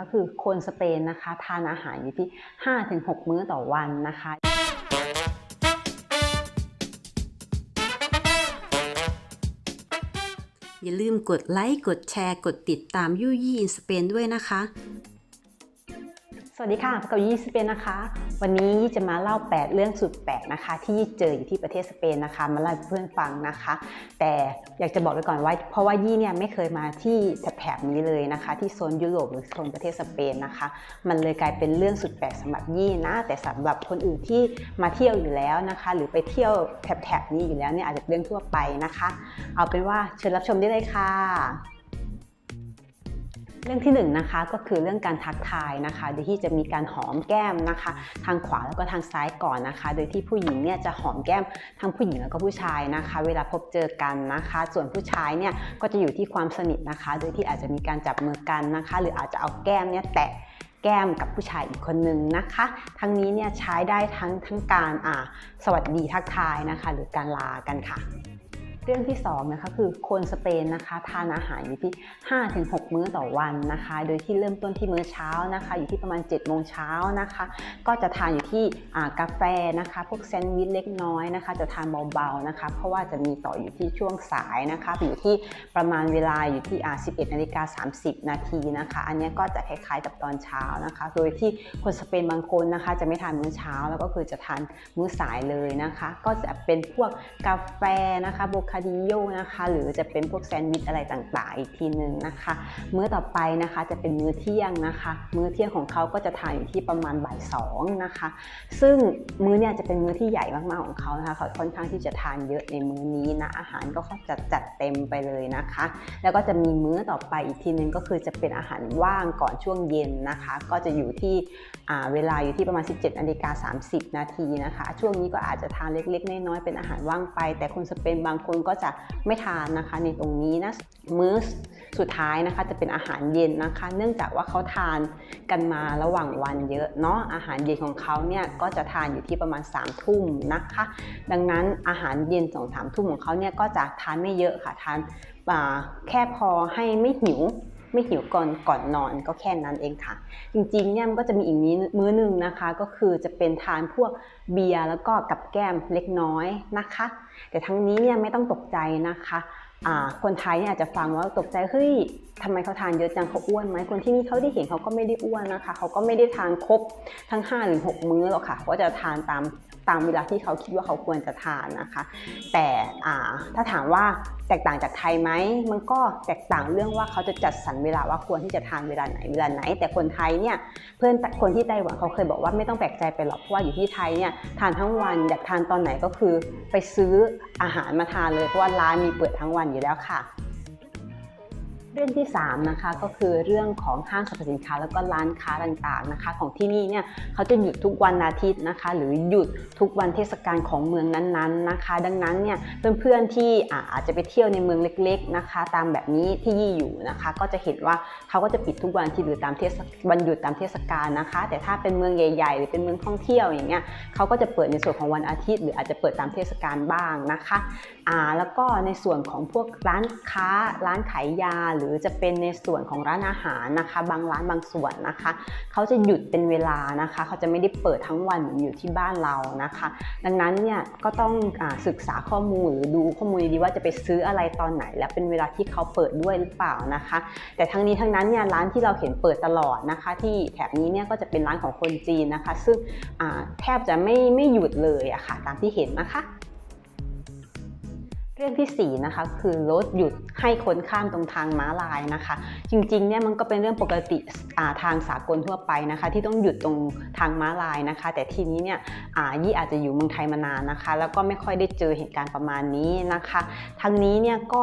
ก็คะคือคนสเปนนะคะทานอาหารอยู่ที่ 5-6 มื้อต่อวันนะคะอย่าลืมกดไลค์ กดแชร์ กดติดตามยู่ยี่อินสเปนด้วยนะคะ วัสดีค่ะพบกับยี่สเปนนะคะ วันนี้ยี่จะมาเล่า 8 เรื่องสุดแปลกนะคะ ที่ยี่เจออยู่ที่ประเทศสเปนนะคะ มาเล่าให้เพื่อนฟังนะคะ แต่อยากจะบอกไว้ก่อนว่า เพราะว่ายี่เนี่ยไม่เคยมาที่แถบๆนี้เลยนะคะ ที่โซนยุโรปหรือโซนประเทศสเปนนะคะ มันเลยกลายเป็นเรื่องสุดแปลกสำหรับยี่นะ แต่สำหรับคนอื่นที่มาเที่ยวอยู่แล้วนะคะ หรือไปเที่ยวแถบๆนี้อยู่แล้วเนี่ยอาจจะเป็นเรื่องทั่วไปนะคะ เอาเป็นว่าเชิญรับชมได้เลยค่ะ เรื่องที่1นงนะคะก็คือเรื่องการทักทายนะคะ โดยที่จะมีการหอมแก้มนะคะ ทางขวาแล้วก็ทางซ้ายก่อนนะคะ โดยที่ผู้หญิงเนี่ยจะหอมแก้มทั้งผู้หญิงแล้วก็ผู้ชายนะคะ เวลาพบเจอกันนะคะ ส่วนผู้ชายเนี่ยก็จะอยู่ที่ความสนิทนะคะ โดยที่อาจจะมีการจับมือกันนะคะ หรืออาจจะเอาแก้มเนี่ยแตะแก้มกับผู้ชายอีกคนนึงนะคะ ทั้งนี้เนี่ยใช้ได้ทั้งทั้งการอ่าสวัสดีทักทายนะคะ หรือการลากันค่ะ เรื่องที่2นะคะคือคนสเปนนะคะทานอาหารอยู่ที่ 5-6 มื้อต่อวันนะคะ โดยที่เริ่มต้นที่มื้อเช้านะคะ อยู่ที่ประมาณ7โมงเช้านะคะ ก็จะทานอยู่ที่กาแฟนะคะ พวกแซนด์วิชเล็กน้อยนะคะ จะทานเบาๆนะคะ เพราะว่าจะมีต่ออยู่ที่ช่วงสายนะคะอยู่ที่ประมาณเวลาอยู่ที่11นาฬิกา30 นาทีนะคะ อันนี้ก็จะคล้ายๆกับตอนเช้านะคะ โดยที่คนสเปนบางคนนะคะ จะไม่ทานมื้อเช้าแล้วก็คือจะทานมื้อสายเลยนะคะ ก็จะเป็นพวกกาแฟนะคะโบคาดิโยนะคะ หรือจะเป็นพวกแซนด์วิชอะไรต่างๆ อีกทีหนึ่งนะคะ มื้อต่อไปนะคะจะเป็นมื้อเที่ยงนะคะ มื้อเที่ยงของเขาก็จะทานอยู่ที่ประมาณบ่ายสองนะคะ ซึ่งมื้อเนี่ยจะเป็นมื้อที่ใหญ่มากๆของเขานะคะเขาค่อนข้างที่จะทานเยอะในมื้อนี้นะอาหารก็จัดจัดเต็มไปเลยนะคะ แล้วก็จะมีมื้อต่อไปอีกทีนึงก็คือจะเป็นอาหารว่างก่อนช่วงเย็นนะคะ ก็จะอยู่ที่เวลาอยู่ที่ประมาณ 17นาฬิกา30 นาทีนะคะ ช่วงนี้ก็อาจจะทานเล็กๆน้อยๆเป็นอาหารว่างไป แต่คนสเปนบางคนก็จะไม่ทานนะคะ ในตรงนี้นะมื้อสุดท้ายนะคะ จะเป็นอาหารเย็นนะคะ เนื่องจากว่าเขาทานกันมาระหว่างวันเยอะเนาะอาหารเย็นของเขาเนี่ยก็จะทานอยู่ที่ประมาณ3ามทุ่มนะคะ ดังนั้นอาหารเย็นสองสามทุ่มของเขาเนี่ยก็จะทานไม่เยอะค่ะทานแค่พอให้ไม่หิว ไม่หิวก่อนก่อนนอนก็แค่นั้นเองค่ะ จริงๆเนี่ยมันก็จะมีอีกมื้อนึงนะคะ ก็คือจะเป็นทานพวกเบียร์แล้วก็กับแก้มเล็กน้อยนะคะ แต่ทั้งนี้เนี่ยไม่ต้องตกใจนะคะคนไทยเนี่ยอาจจะฟังว่าตกใจเฮ้ยทำไมเขาทานเยอะจังเขาอ้วนไหมคนที่นี่เขาได้เห็นเขาก็ไม่ได้อ้วนนะคะเขาก็ไม่ได้ทานครบทั้ง5หรือ6มื้อหรอกค่ะเขาจะทานตาม ตามเวลาที่เขาคิดว่าเขาควรจะทานนะคะ แต่ถ้าถามว่าแตกต่างจากไทยไหมมันก็แตกต่างเรื่องว่าเขาจะจัดสรรเวลาว่าควรที่จะทานเวลาไหนเวลาไหน แต่คนไทยเนี่ยเพื่อนคนที่ไต้หวันเขาเคยบอกว่าไม่ต้องแปลกใจไปหรอกเพราะว่าอยู่ที่ไทยเนี่ยทานทั้งวันอยากทานตอนไหนก็คือ ไปซื้ออาหารมาทานเลยเพราะว่าร้านมีเปิดทั้งวันอยู่แล้วค่ะ เรื่องที่3นะคะก็คือเรื่องของห้างสรรพสินค้าแล้วก็ร้านค้าต่างๆนะคะ ของที่นี่เนี่ยเขาจะหยุดทุกวันอาทิตย์นะคะ หรือหยุดทุกวันเทศกาลของเมืองนั้นๆนะคะ ดังนั้นเนี่ยเพื่อนๆที่อาจจะไปเที่ยวในเมืองเล็กๆนะคะ ตามแบบนี้ที่ยี่อยู่นะคะ ก็จะเห็นว่าเขาก็จะปิดทุกวันที่หรือตามเทศวันหยุดตามเทศกาลนะคะ แต่ถ้าเป็นเมืองใหญ่ ๆ หรือเป็นเมืองท่องเที่ยวอย่างเงี้ยเขาก็จะเปิดในส่วนของวันอาทิตย์ หรืออาจจะเปิดตามเทศกาลบ้างนะคะอ่าแล้วก็ในส่วนของพวกร้านค้าร้านขายยาหรือจะเป็นในส่วนของร้านอาหารนะคะ บางร้านบางส่วนนะคะเขาจะหยุดเป็นเวลานะคะเขาจะไม่ได้เปิดทั้งวันเหมือนอยู่ที่บ้านเรานะคะ ดังนั้นเนี่ยก็ต้องอศึกษาข้อมูลหรือดูข้อมูลดีว่าจะไปซื้ออะไรตอนไหน และเป็นเวลาที่เขาเปิดด้วยหรือเปล่านะคะ แต่ทั้งนี้ทั้งนั้นเนี่ยร้านที่เราเห็นเปิดตลอดนะคะ ที่แถบนี้เนี่ยก็จะเป็นร้านของคนจีนนะคะ ซึ่งแทบจะไม่ไม่หยุดเลยอะคะ่ะตามที่เห็นนะคะ เรื่องที่4นะคะคือรถหยุดให้คนข้ามตรงทางม้าลายนะคะ จริงๆเนี่ยมันก็เป็นเรื่องปกติทางสากลทั่วไปนะคะ ที่ต้องหยุดตรงทางม้าลายนะคะ แต่ทีนี้เนี่ยยี่อาจจะอยู่เมืองไทยมานานนะคะ แล้วก็ไม่ค่อยได้เจอเหตุการณ์ประมาณนี้นะคะทางนี้เนี่ยก็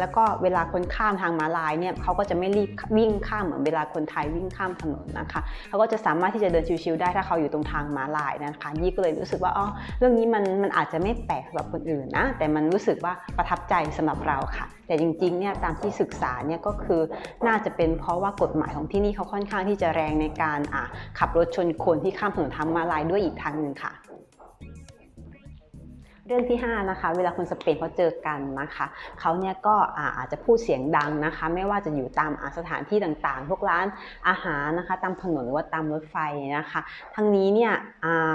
แล้วก็เวลาคนข้ามทางม้าลายเนี่ยเขาก็จะไม่รีบวิ่งข้ามเหมือนเวลาคนไทยวิ่งข้ามถนนนะคะเขาก็จะสามารถที่จะเดินชิวๆได้ถ้าเขาอยู่ตรงทางม้าลายนะคะ ยี่ก็เลยรู้สึกว่าอ๋อเรื่องนี้มันมันอาจจะไม่แปลกสำหรับคนอื่นนะแต่มันรู้สึกว่าประทับใจสำหรับเราค่ะ แต่จริงๆเนี่ยตามที่ศึกษาเนี่ยก็คือน่าจะเป็นเพราะว่ากฎหมายของที่นี่เขาค่อนข้างที่จะแรงในการขับรถชนคนที่ข้ามถนนทางมาลายด้วยอีกทางหนึ่งค่ะ เรื่องที่5นะคะเวลาคนสเปนเขาเจอกันนะคะเขาเนี่ยก็อาจจะพูดเสียงดังนะคะ ไม่ว่าจะอยู่ตามสถานที่ต่างๆ พวกร้านอาหารนะคะ ตามถนนหรือว่าตามรถไฟนะคะทั้งนี้เนี่ย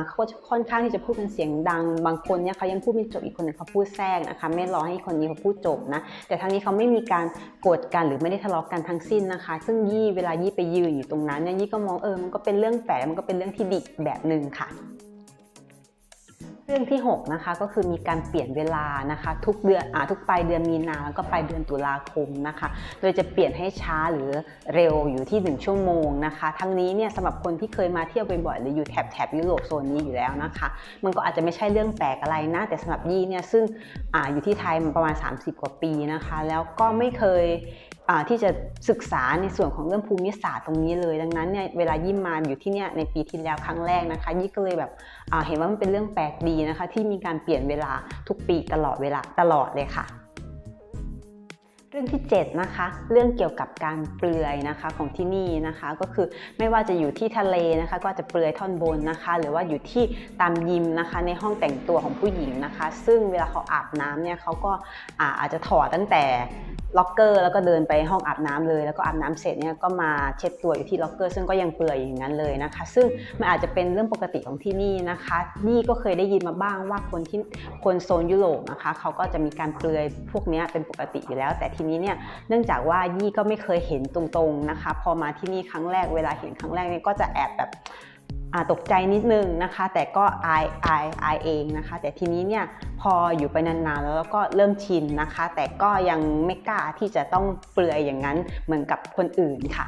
เขาก็ค่อนข้างที่จะพูดเป็นเสียงดัง บางคนเนี่ยเขายังพูดไม่จบอีกคนหนึงเขาพูดแทรกนะคะ ไม่รอให้คนนี้เขาพูดจบนะแต่ทั้งนี้เขาไม่มีการโกรธกันหรือไม่ได้ทะเลาะกันทั้งสิ้นนะคะ ซึ่งยี่เวลายี่ไปยืนอยู่ตรงนั้นเนี่ยยี่ก็มองเออมันก็เป็นเรื่องแปลกมันก็เป็นเรื่องที่ดีแบบหนึ่งค่ะ เรื่องที่ 6 นะคะก็คือมีการเปลี่ยนเวลานะคะ ทุกเดือนอ่าทุกปลายเดือนมีนาแล้วก็ปลายเดือนตุลาคมนะคะ โดยจะเปลี่ยนให้ช้าหรือเร็วอยู่ที่ 1 ชั่วโมงนะคะ ทั้งนี้เนี่ยสำหรับคนที่เคยมาเที่ยวบ่อยๆหรืออยู่แถบแถบยุโรปโซนนี้อยู่แล้วนะคะ มันก็อาจจะไม่ใช่เรื่องแปลกอะไรนะ แต่สำหรับยี่เนี่ยซึ่งอาอยู่ที่ไทยมาประมาณ 30 กว่าปีนะคะ แล้วก็ไม่เคย ที่จะศึกษาในส่วนของเรื่องภูมิศาสตร์ตรงนี้เลย ดังนั้นเนี่ยเวลายิ่มมาอยู่ที่เนี่ยในปีที่แล้วครั้งแรกนะคะ ยี่ก็เลยแบบเห็นว่ามันเป็นเรื่องแปลกดีนะคะ ที่มีการเปลี่ยนเวลาทุกปีตลอดเวลาตลอดเลยค่ะ รื่องที่7นะคะเรื่องเกี่ยวกับการเปลือยนะคะของที่นี่นะคะก็คือไม่ว่าจะอยู่ที่ทะเลนะคะก็จะเปลือยท่อนบนนะคะ หรือว่าอยู่ที่ตามยิมนะคะในห้องแต่งตัวของผู้หญิงนะคะ ซึ่งเวลาเขาอาบน้ำเนี่ยเขาก็อาจจะถอดตั้งแต่ล็อกเกอร์แล้วก็เดินไปห้องอาบน้ำเลย แล้วก็อาบน้ำเสร็จเนี่ยก็มาเช็ดตัวอยู่ที่ล็อกเกอร์ซึ่งก็ยังเปลือยอย่างนั้นเลยนะคะ ซึ่งมันอาจจะเป็นเรื่องปกติของที่นี่นะคะ นี่ก็เคยได้ยินมาบ้างว่าคนที่คนโซนยุโรปนะคะเขาก็จะมีการเปลือยพวกนี้เป็นปกติอยู่แล้วแต่ทีนี้เนี่ยเนื่องจากว่ายี่ก็ไม่เคยเห็นตรงๆนะคะ พอมาที่นี่ครั้งแรกเวลาเห็นครั้งแรกเนี่ยก็จะแอบแบบตกใจนิดนึงนะคะ แต่ก็อายอายอายเองนะคะ แต่ทีนี้เนี่ยพออยู่ไปนานๆแล้วก็เริ่มชินนะคะ แต่ก็ยังไม่กล้าที่จะต้องเปลือยอย่างนั้นเหมือนกับคนอื่นค่ะ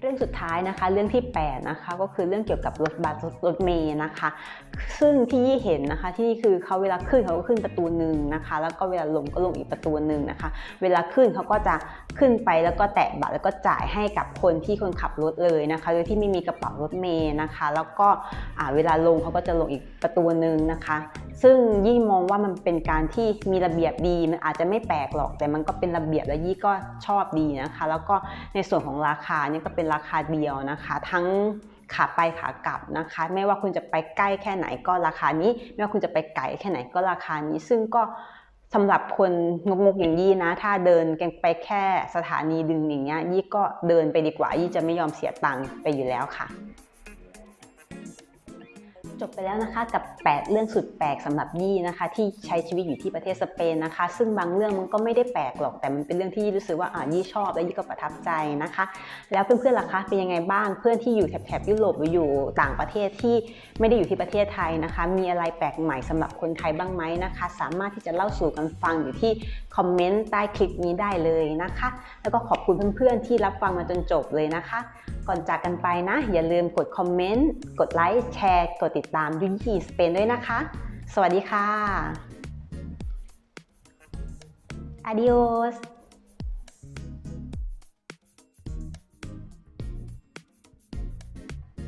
เรื่องสุดท้ายนะคะเรื่องที่8นะคะก็คือเรื่องเกี่ยวกับรถบัสรถรถเมย์นะคะ ซึ่งที่ยี่เห็นนะคะที่นี่คือเขาเวลาขึ้นเขาก็ขึ้นประตูหนึ่งนะคะ แล้วก็เวลาลงก็ลงอีกประตูหนึ่งนะคะ เวลาขึ้นเขาก็จะขึ้นไปแล้วก็แตะบัตรแล้วก็จ่ายให้กับคนที่คนขับรถเลยนะคะโดยที่ไม่มีกระเป๋ารถเมย์นะคะ แล้วก็เวลาลงเขาก็จะลงอีกประตูหนึ่งนะคะ ซึ่งยี่มองว่ามันเป็นการที่มีระเบียบดีมันอาจจะไม่แปลกหรอก แต่มันก็เป็นระเบียบและยี่ก็ชอบดีนะคะ แล้วก็ในส่วนของราคาเนี่ยก็เป็นราคาเดียวนะคะ ทั้งขาไปขากลับนะคะ ไม่ว่าคุณจะไปใกล้แค่ไหนก็ราคานี้ ไม่ว่าคุณจะไปไกลแค่ไหนก็ราคานี้ ซึ่งก็สำหรับคนงกๆอย่างยี่นะ ถ้าเดินกันไปแค่สถานีดึงอย่างเงี้ยยี่ก็เดินไปดีกว่ายี่จะไม่ยอมเสียตังค์ไปอยู่แล้วค่ะ จบไปแล้วนะคะกับ 8 เรื่องสุดแปลกสำหรับยี่นะคะ ที่ใช้ชีวิตอยู่ที่ประเทศสเปนนะคะ ซึ่งบางเรื่องมันก็ไม่ได้แปลกหรอกแต่มันเป็นเรื่องที่ยี่รู้สึกว่าอ่ายี่ชอบและยี่ก็ประทับใจนะคะ แล้วเพื่อนๆล่ะคะเป็นยังไงบ้างเพื่อนที่อยู่แถบยุโรปหรืออยู่ต่างประเทศที่ไม่ได้อยู่ที่ประเทศไทยนะคะ มีอะไรแปลกใหม่สำหรับคนไทยบ้างไหมนะคะ สามารถที่จะเล่าสู่กันฟังอยู่ที่คอมเมนต์ใต้คลิปนี้ได้เลยนะคะ แล้วก็ขอบคุณเพื่อนๆที่รับฟังมาจนจบเลยนะคะ ก่อนจากกันไปนะ อย่าลืมกดคอมเมนต์กดไลค์แชร์กดติดตามยุ่งยี่สเปนด้วยนะคะ สวัสดีค่ะ adios